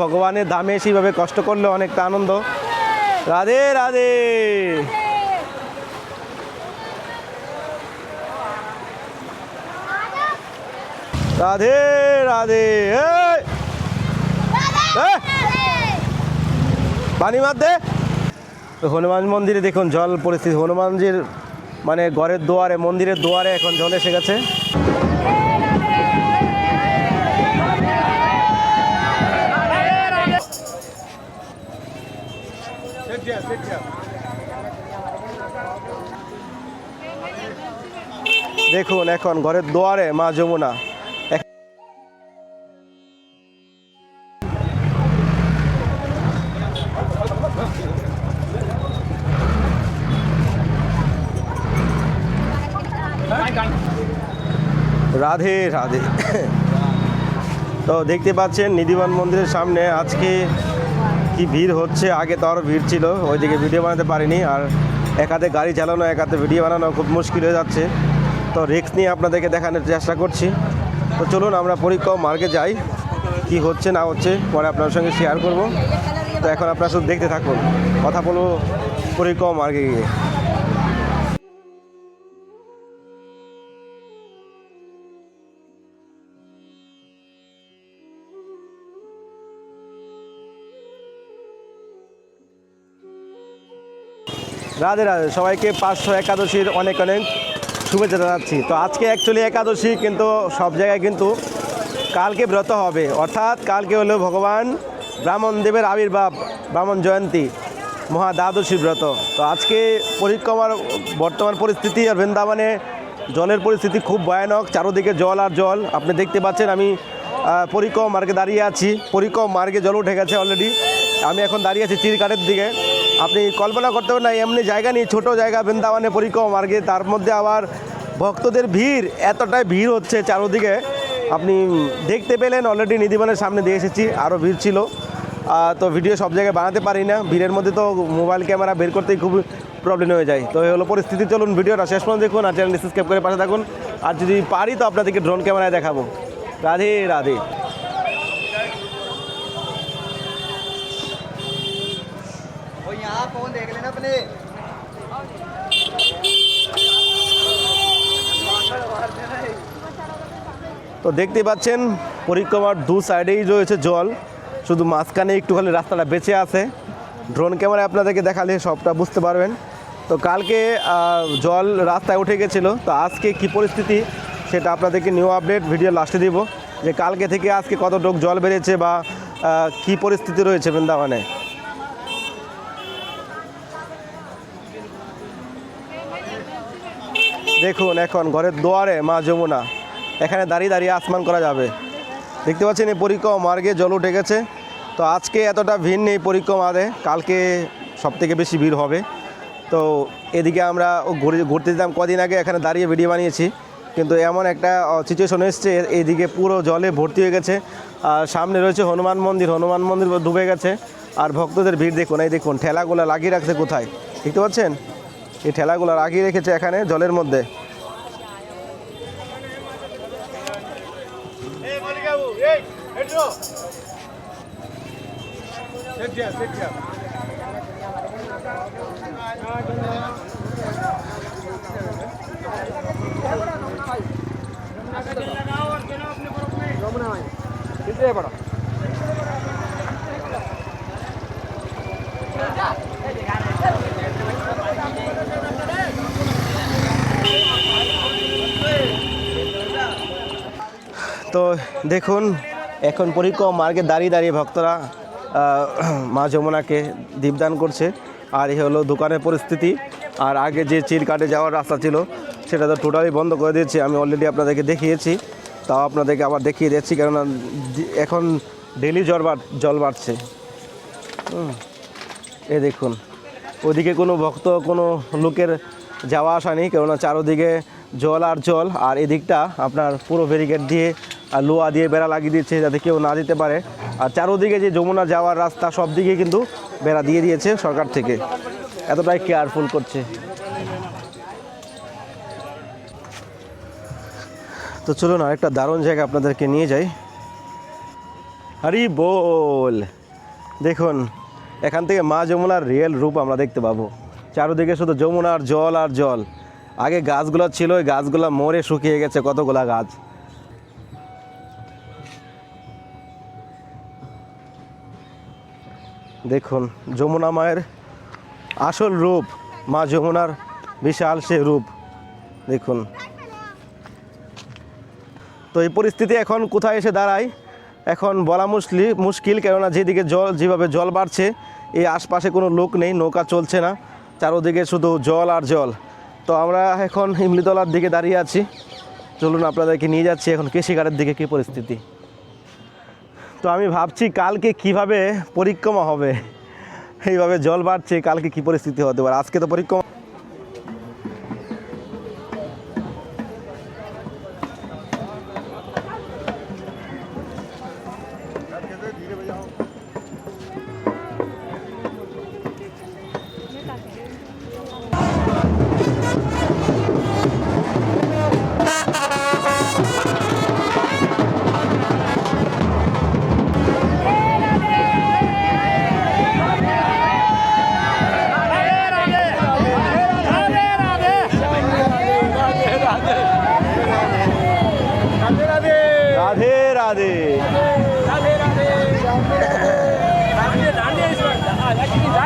ভগবানের দামে সেইভাবে কষ্ট করলে অনেকটা আনন্দ। রাধে রাধে। রাধে রাধে! পানি মার হনুমান মন্দিরে দেখুন, জল পরিস্থিতি। হনুমানজির মানে ঘরের দুয়ারে, মন্দিরের দুয়ারে এখন জল এসে গেছে। দেখুন এখন ঘরের দুয়ারে মা যমুনা। রাধে রাধে। তো দেখতে পাচ্ছেন নিধিবান মন্দিরের সামনে আজকে কি ভিড় হচ্ছে? আগে তো আরও ভিড় ছিল, ওইদিকে ভিডিও বানাতে পারিনি। আর এক হাতে গাড়ি চালানো, এক হাতে ভিডিও বানানো খুব মুশকিল হয়ে যাচ্ছে। তো রিক্স নিয়ে আপনাদেরকে দেখানোর চেষ্টা করছি। তো চলুন, আমরা পরীক্ষা মার্গে যাই। কি হচ্ছে, না হচ্ছে, পরে আপনার সঙ্গে শেয়ার করব। তো এখন আপনার শুধু দেখতে থাকুন। কথা বলব পরীক্ষা মার্গে গিয়ে। রাধে রাধে, সবাইকে পাঁচশো একাদশীর অনেক অনেক শুভেচ্ছা জানাচ্ছি। তো আজকে অ্যাকচুয়ালি একাদশী কিন্তু সব জায়গায় কিন্তু কালকে ব্রত হবে। অর্থাৎ কালকে হলো ভগবান ব্রাহ্মণ দেবের আবির্ভাব, ব্রাহ্মণ জয়ন্তী, মহা দ্বাদশী ব্রত। তো আজকে পরিক্রমার বর্তমান পরিস্থিতি আর বৃন্দাবনে জলের পরিস্থিতি খুব ভয়ানক, চারোদিকে জল আর জল। আপনি দেখতে পাচ্ছেন আমি পরিক্রম মার্গে দাঁড়িয়ে আছি। পরিক্রম মার্গে জল উঠে গেছে অলরেডি আমি এখন দাঁড়িয়ে আছি চিরকাটের দিকে। আপনি কল্পনা করতে পারেন না, এমনি জায়গা নেই, ছোটো জায়গা বৃন্দাবনে পরিক্রমা মার্গে তার মধ্যে আবার ভক্তদের ভিড়, এতটাই ভিড় হচ্ছে চারোদিকে। আপনি দেখতে পেলেন অলরেডি নিধিবনের সামনে দিয়ে এসেছি আরও ভিড় ছিল। তো ভিডিও সব জায়গায় বানাতে পারি না, ভিড়ের মধ্যে তো মোবাইল ক্যামেরা বের করতেই খুব প্রবলেম হয়ে যায়। তো এই হলো পরিস্থিতি, চলুন ভিডিওটা শেষ পর্যন্ত দেখুন আর চ্যানেল সাবস্ক্রাইব করে পাশে থাকুন। আর যদি পারি তো আপনাদেরকে ড্রোন ক্যামেরায় দেখাবো। রাধে রাধে। वो यहाँ फोन देख लेना अपने তো দেখতে পাচ্ছেন পরিক্রমার দু সাইডেই রয়েছে জল শুধু মাঝখানে একটুখানি রাস্তাটা বেঁচে আছে ড্রোন ক্যামেরায় আপনাদেরকে দেখালে সবটা বুঝতে পারবেন তো কালকে আহ, জল রাস্তায় উঠে গেছিলো তো আজকে কি পরিস্থিতি সেটা আপনাদেরকে নিউ আপডেট ভিডিও লাস্টে দিব যে কালকে থেকে আজকে কতটুক জল বেড়েছে বা আহ, কি পরিস্থিতি রয়েছে বৃন্দাবনে দেখুন এখন ঘরের দুয়ারে মা যমুনা। এখানে দাঁড়িয়ে দাঁড়িয়ে আসমান করা যাবে। দেখতে পাচ্ছেন এই পরিক্রমা মার্গে জল উঠে গেছে। তো আজকে এতটা ভিড় নেই পরিক্রমাতে কালকে সব থেকে বেশি ভিড় হবে। তো এদিকে আমরা ঘুরে ঘুরতে যেতাম কদিন আগে, এখানে দাঁড়িয়ে ভিডিও বানিয়েছি। কিন্তু এমন একটা সিচুয়েশন এসছে এইদিকে পুরো জলে ভর্তি হয়ে গেছে। আর সামনে রয়েছে হনুমান মন্দির হনুমান মন্দির ডুবে গেছে। আর ভক্তদের ভিড় দেখুন, এই দেখুন, ঠেলাগুলো লাগিয়ে রাখছে কোথায়? দেখতে পাচ্ছেন? এই ঠেলাগুলো লাগিয়ে রেখেছে এখানে জলের মধ্যে कितने बड़ा তো দেখুন, এখন পরিক্রম মার্গে দাঁড়িয়ে দাঁড়িয়ে ভক্তরা মা যমুনাকে দীপদান করছে। আর এই হলো দোকানের পরিস্থিতি। আর আগে যে চিল কাটে যাওয়ার রাস্তা ছিল, সেটা তো টোটালি বন্ধ করে দিয়েছে। আমি অলরেডি আপনাদেরকে দেখিয়েছি। তাও আপনাদেরকে আবার দেখিয়ে দিচ্ছি, কেননা এখন ডেলি জল জল বাড়ছে। এ দেখুন, ওদিকে কোনো ভক্ত, কোনো লোকের যাওয়া আসা নেই, কেননা চারোদিকে জল আর জল। আর এদিকটা আপনার পুরো ব্যারিকেড দিয়ে লোয়া দিয়ে বেড়া লাগিয়ে দিয়েছে যাতে কেউ না দিতে পারে। আর চারোদিকে যে যমুনা যাওয়ার রাস্তা সব দিকে কিন্তু বেড়া দিয়ে দিয়েছে সরকার থেকে। এতটাই কেয়ারফুল করছে। তো চলুন আরেকটা দারুণ জায়গা আপনাদেরকে নিয়ে যাই। আরে বল! দেখুন, এখান থেকে মা যমুনার রিয়েল রূপ আমরা দেখতে পাবো। চারোদিকে শুধু যমুনার জল আর জল। আগে গাছগুলো ছিল, ওই গাছগুলো মরে শুকিয়ে গেছে কতগুলা গাছ। দেখুন, যমুনা মায়ের আসল রূপ, মা যমুনার বিশাল সে রূপ। দেখুন। তো এই পরিস্থিতি এখন কোথায় এসে দাঁড়ায়? এখন বলা মুশলি, মুশকিল, কেননা যেদিকে জল, যেভাবে জল বাড়ছে, এই আশপাশে কোনো লোক নেই, নৌকা চলছে না, চারোদিকে শুধু জল আর জল। তো আমরা এখন ইমলিতলার দিকে দাঁড়িয়ে আছি। চলুন আপনাদেরকে নিয়ে যাচ্ছি, এখন কেশিঘাটের দিকে কী পরিস্থিতি? তো আমি ভাবছি কালকে কীভাবে পরিক্রমা হবে? এইভাবে জল বাড়ছে, কালকে কি পরিস্থিতি হতে পারে? আজকে তো পরিক্রমা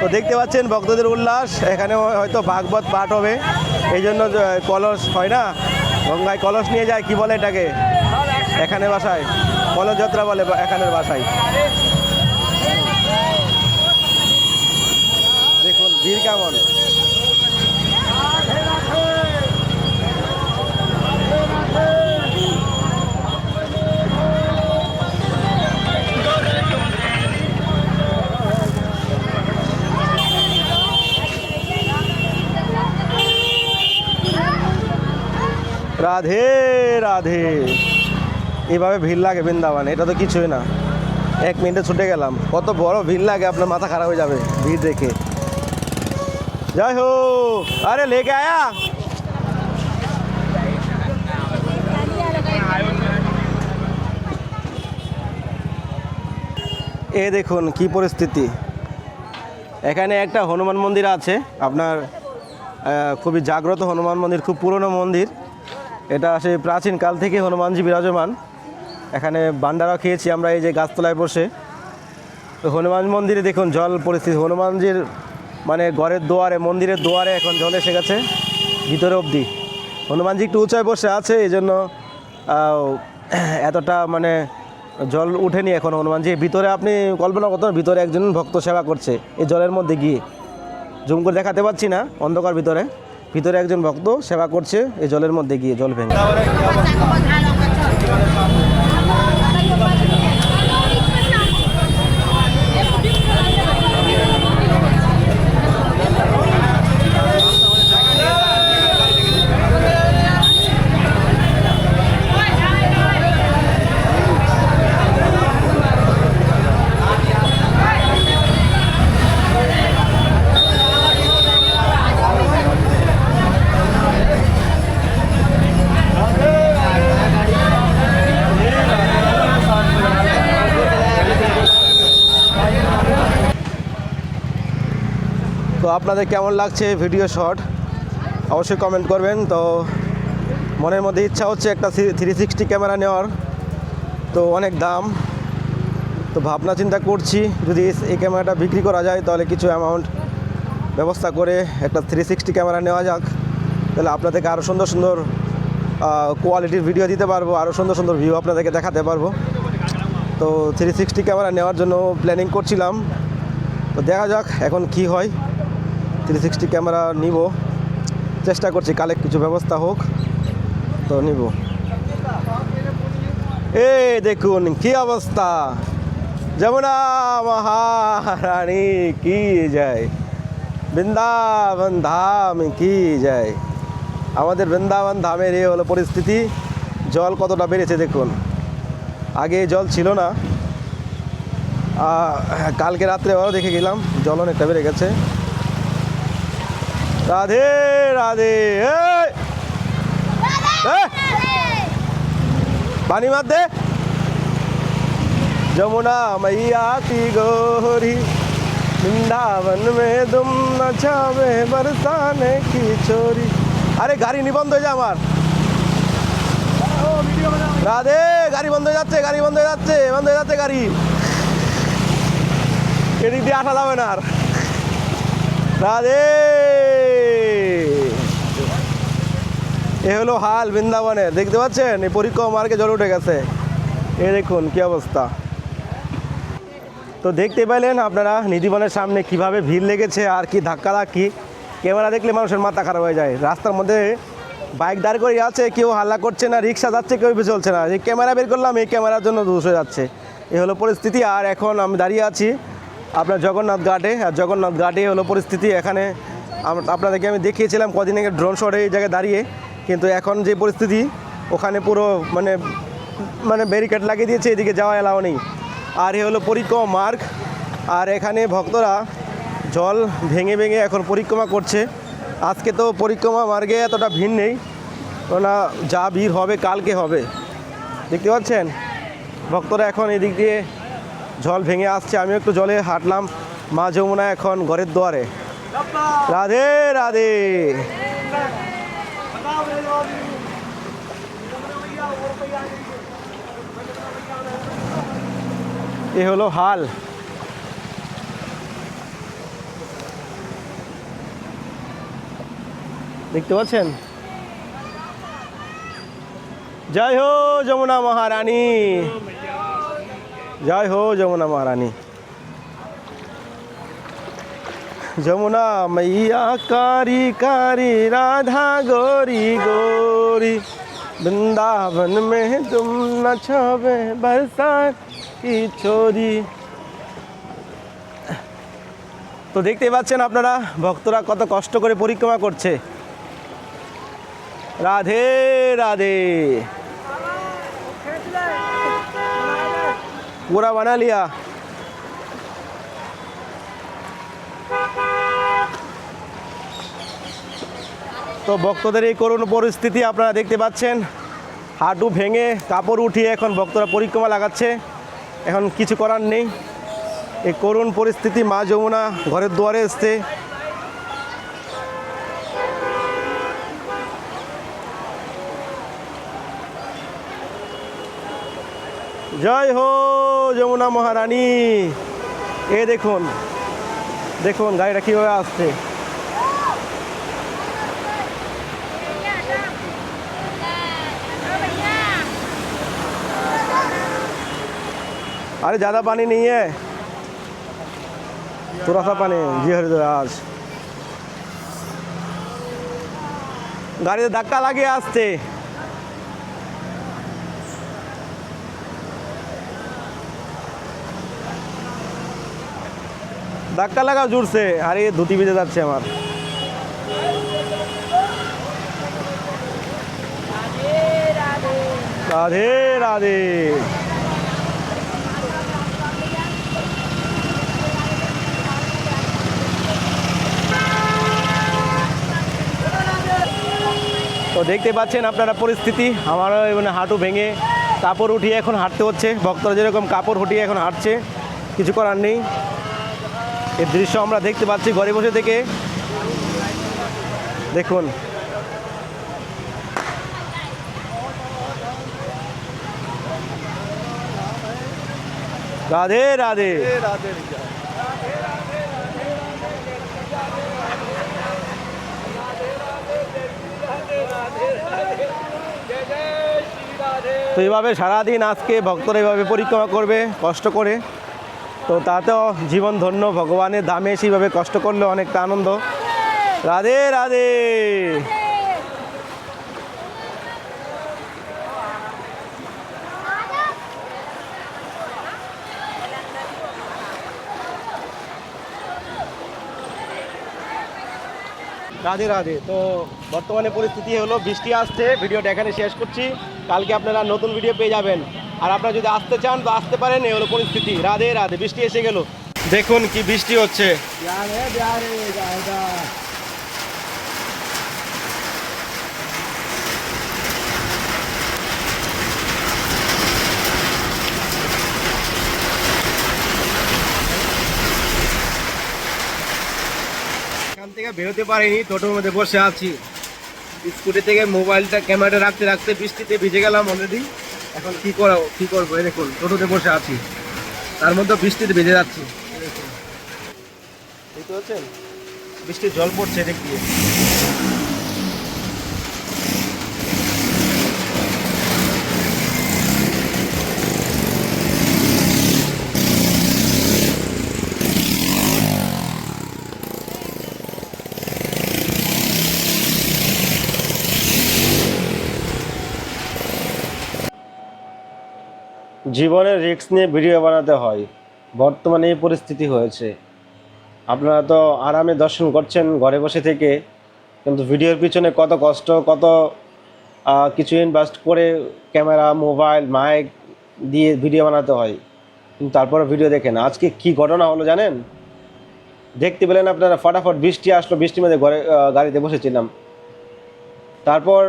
তো দেখতে পাচ্ছেন ভক্তদের উল্লাস। এখানে হয়তো ভাগবত পাঠ হবে। এই জন্য কলস হয় না? গঙ্গায় কলস নিয়ে যায়, কি বলে এটাকে? এখানে বাসায় কলস যাত্রা বলে এখানের বাসায় দেখুন, ভিড় কেমন? রাধে রাধে। এভাবে ভিড় লাগে বৃন্দাবন, এটা তো কিছুই না। এক মিনিটে ছুটে গেলাম। কত বড় ভিড় লাগে, আপনার মাথা খারাপ হয়ে যাবে ভিড় দেখে। যাই হো আরে লেকে আয়া। এ দেখুন, কি পরিস্থিতি। এখানে একটা হনুমান মন্দির আছে, আপনার খুবই জাগ্রত হনুমান মন্দির, খুব পুরনো মন্দির। এটা সেই প্রাচীন কাল থেকে হনুমানজি বিরাজমান। এখানে বান্ডারা খেয়েছি আমরা এই যে গাছতলায় বসে। তো হনুমান মন্দিরে দেখুন জল পরিস্থিতি। হনুমানজির মানে ঘরের দুয়ারে, মন্দিরের দুয়ারে এখন জল এসে গেছে ভিতরে অবধি। হনুমানজি একটু উঁচায় বসে আছে এই জন্য এতটা মানে জল উঠেনি এখন। হনুমানজি, ভিতরে আপনি কল্পনা করতেন ভিতরে একজন ভক্ত সেবা করছে এই জলের মধ্যে গিয়ে। জুম করে দেখাতে পাচ্ছি না, অন্ধকার ভিতরে। ভিতরে একজন ভক্ত সেবা করছে এই জলের মধ্যে গিয়ে জল ভেঙে। তো আপনাদের কেমন লাগছে ভিডিও শট? অবশ্যই কমেন্ট করবেন। তো মনের মধ্যে ইচ্ছা হচ্ছে একটা থ্রি সিক্সটি ক্যামেরা নেওয়ার। তো অনেক দাম। তো ভাবনা চিন্তা করছি, যদি এই- ক্যামেরাটা বিক্রি করা যায়, তাহলে কিছু অ্যামাউন্ট ব্যবস্থা করে একটা থ্রি সিক্সটি ক্যামেরা নেওয়া যাক। তাহলে আপনাদেরকে আরও সুন্দর সুন্দর কোয়ালিটির ভিডিও দিতে পারব আরও সুন্দর সুন্দর ভিউ আপনাদেরকে দেখাতে পারব। তো থ্রি সিক্সটি ক্যামেরা নেওয়ার জন্য প্ল্যানিং করছিলাম। তো দেখা যাক এখন কি হয়। থ্রি সিক্সটি ক্যামেরা নিব। চেষ্টা করছি কালে কিছু ব্যবস্থা হোক, তো নিব। এ দেখুন, কি অবস্থা? যমুনা মহারানী কি যায় বৃন্দাবন ধাম, কি যায় আমাদের বৃন্দাবন ধামের এই হলো পরিস্থিতি। জল কতটা বেড়েছে দেখুন। আগে জল ছিল না। কালকে রাত্রে আরও দেখে গেলাম, জল অনেকটা বেড়ে গেছে। রাধে রাধে পানি মার দে যমুনা মাইয়া তি গোহরি বৃন্দাবন মে দুম আচ্ছা নচাবে বরসানে কি চোরি। আরে গাড়ি নিবন্ধ হয়ে যা আমার। রাধে গাড়ি বন্ধ হয়ে যাচ্ছে গাড়ি বন্ধ হয়ে যাচ্ছে বন্ধ হয়ে যাচ্ছে গাড়ি। এদিক দিয়ে আসা যাবে না আর। রাধে। এ হলো হাল বৃন্দাবনের, দেখতে পাচ্ছেন? এই পরীক্ষা মার্কে জল উঠে গেছে। এ দেখুন কি অবস্থা। তো দেখতে পেলেন আপনারা নিধিবনের সামনে কীভাবে ভিড় লেগেছে, আর কি ধাক্কা ধাক্কি। ক্যামেরা দেখলে মানুষের মাথা খারাপ হয়ে যায়। রাস্তার মধ্যে বাইক দাঁড় করে আছে, কেউ হাল্লা করছে না, রিক্সা যাচ্ছে, কেউ চলছে না। এই ক্যামেরা বের করলাম, এই ক্যামেরার জন্য দোষ হয়ে যাচ্ছে। এ হলো পরিস্থিতি, আর এখন আমি দাঁড়িয়ে আছি আপনার জগন্নাথ ঘাটে। আর জগন্নাথ ঘাটে হলো পরিস্থিতি। এখানে আপনাদেরকে আমি দেখিয়েছিলাম কদিন আগে ড্রোন শটে এই জায়গায় দাঁড়িয়ে। কিন্তু এখন যে পরিস্থিতি, ওখানে পুরো মানে মানে ব্যারিকেড লাগিয়ে দিয়েছে, এদিকে যাওয়া এলাও নেই। আর এ হলো পরিক্রমা মার্গ। আর এখানে ভক্তরা জল ভেঙে ভেঙে এখন পরিক্রমা করছে। আজকে তো পরিক্রমা মার্গে এতটা ভিড় নেই। কেননা যা ভিড় হবে, কালকে হবে। দেখতে পাচ্ছেন? ভক্তরা এখন এদিক দিয়ে জল ভেঙে আসছে। আমি একটু জলে হাঁটলাম। মা যমুনা এখন ঘরের দুয়ারে। রাধে রাধে। এ হলো হাল। দেখতে পাচ্ছেন? জয় হো যমুনা মহারানী। জয় হো যমুনা মহারানী। যমুনা মাইয়া কারি কারি, রাধা গৌরী গৌরী। वृंदावन में तुम नचावे बरसात की छोरी তো দেখতেই পাচ্ছেন আপনারা ভক্তরা কত কষ্ট করে পরিক্রমা করছে রাধে রাধে पूरा बना लिया তো ভক্তদের এই করুণ পরিস্থিতি আপনারা দেখতে পাচ্ছেন। হাঁটু ভেঙে কাপড় উঠিয়ে এখন ভক্তরা পরিক্রমা লাগাচ্ছে। এখন কিছু করার নেই। এই করুণ পরিস্থিতি মা যমুনা ঘরের দুয়ারে এসছে। জয় হো যমুনা মহারানী। এ দেখুন দেখুন গাড়িটা কীভাবে আসছে। अरे ज़्यादा पानी नहीं है थोड़ा सा पानी जी हरिदास গাড়িতে ধাক্কা লাগিয়ে আসছে ধাক্কা লাগাও জুড়ছে আরে ধুতি বেজে যাচ্ছে আমার রাধে রাধে তো দেখতে পাচ্ছেন আপনারা পরিস্থিতি। আমারও মানে হাঁটু ভেঙে কাপড় উঠিয়ে এখন হাঁটতে হচ্ছে। ভক্তরা যেরকম কাপড় উঠিয়ে এখন হাঁটছে, কিছু করার নেই। এর দৃশ্য আমরা দেখতে পাচ্ছি ঘরে বসে থেকে। দেখুন। রাধে রাধে। তো এইভাবে সারাদিন আজকে ভক্তরা এইভাবে পরিক্রমা করবে, কষ্ট করে। তো তাতেও জীবন ধন্য, ভগবানের দামে সেইভাবে কষ্ট করলে অনেকটা আনন্দ। রাধে রাধে। রাধে রাধে। তো বর্তমানে পরিস্থিতি হলো, বৃষ্টি আসছে, ভিডিওটা এখানে শেষ করছি। কালকে আপনারা নতুন ভিডিও পেয়ে যাবেন। আর আপনারা যদি আসতে চান তো আসতে পারেন, এই হলো পরিস্থিতি। রাধে রাধে, বৃষ্টি এসে গেল। দেখুন কি বৃষ্টি হচ্ছে। বেরোতে পারিনি, টোটোর মধ্যে বসে আছি। স্কুটি থেকে মোবাইলটা, ক্যামেরাটা রাখতে রাখতে বৃষ্টিতে ভিজে গেলাম অলরেডি এখন কি করো, কি করব? এই দেখুন, টোটোতে বসে আছি। তার মধ্যে বৃষ্টিতে ভিজে যাচ্ছি। বুঝতে পারছেন বৃষ্টির জল পড়ছে এদিক দিয়ে। জীবনের রিস্ক নিয়ে ভিডিও বানাতে হয়। বর্তমানে এই পরিস্থিতি হয়েছে। আপনারা তো আরামে দর্শন করছেন ঘরে বসে থেকে, কিন্তু ভিডিওর পিছনে কত কষ্ট, কত কিছু ইনভেস্ট করে ক্যামেরা, মোবাইল মাইক দিয়ে ভিডিও বানাতে হয়। কিন্তু তারপরে ভিডিও দেখেন, আজকে কি ঘটনা হলো জানেন? দেখতে পেলেন আপনারা ফটাফট বৃষ্টি আসলো, বৃষ্টির মধ্যে ঘরে গাড়িতে বসেছিলাম। তারপর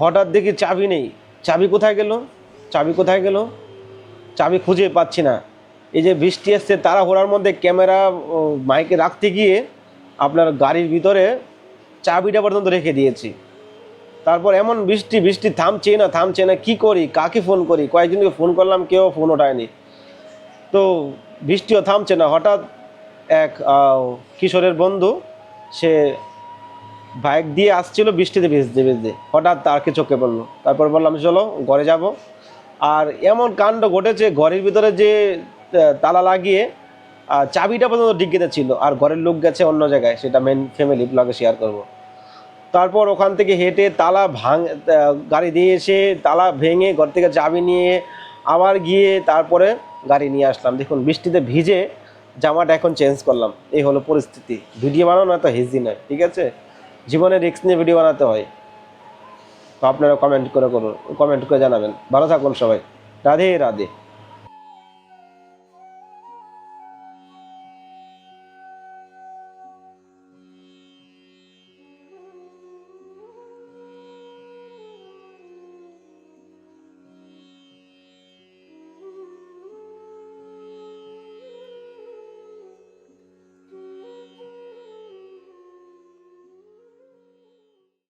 হঠাৎ দেখি চাবি নেই। চাবি কোথায় গেল? চাবি কোথায় গেল? চাবি খুঁজে পাচ্ছি না। এই যে বৃষ্টি আসছে তারা ঘোরার মধ্যে ক্যামেরা মাইকে রাখতে গিয়ে আপনার গাড়ির ভিতরে চাবিটা পর্যন্ত রেখে দিয়েছি। তারপর এমন বৃষ্টি বৃষ্টি থামছে না থামছে না, কি করি, কাকে ফোন করি? কয়েকজনকে ফোন করলাম, কেউ ফোন ওঠায়নি। তো বৃষ্টিও থামছে না, হঠাৎ এক কিশোরের বন্ধু, সে বাইক দিয়ে আসছিল বৃষ্টিতে ভিজতে ভিজতে। হঠাৎ তারকে চোখে পড়ল। তারপর বললাম, চলো ঘরে যাব। আর এমন কাণ্ড ঘটেছে, ঘরের ভিতরে যে তালা লাগিয়ে চাবিটা পর্যন্ত ডিগ্গিতে ছিল আর ঘরের লোক গেছে অন্য জায়গায়, সেটা মেন ফ্যামিলি ব্লগে শেয়ার করব। তারপর ওখান থেকে হেঁটে তালা ভাঙ গাড়ি দিয়ে এসে তালা ভেঙে ঘর থেকে চাবি নিয়ে আবার গিয়ে তারপরে গাড়ি নিয়ে আসলাম। দেখুন, বৃষ্টিতে ভিজে জামাটা এখন চেঞ্জ করলাম। এই হলো পরিস্থিতি। ভিডিও বানানো এত হেজি নয়, ঠিক আছে? জীবনে রিস্ক নিয়ে ভিডিও বানাতে হয়। আপনারা কমেন্ট করে করুন কমেন্ট করে জানাবেন। ভালো থাকুন সবাই। রাধে রাধে।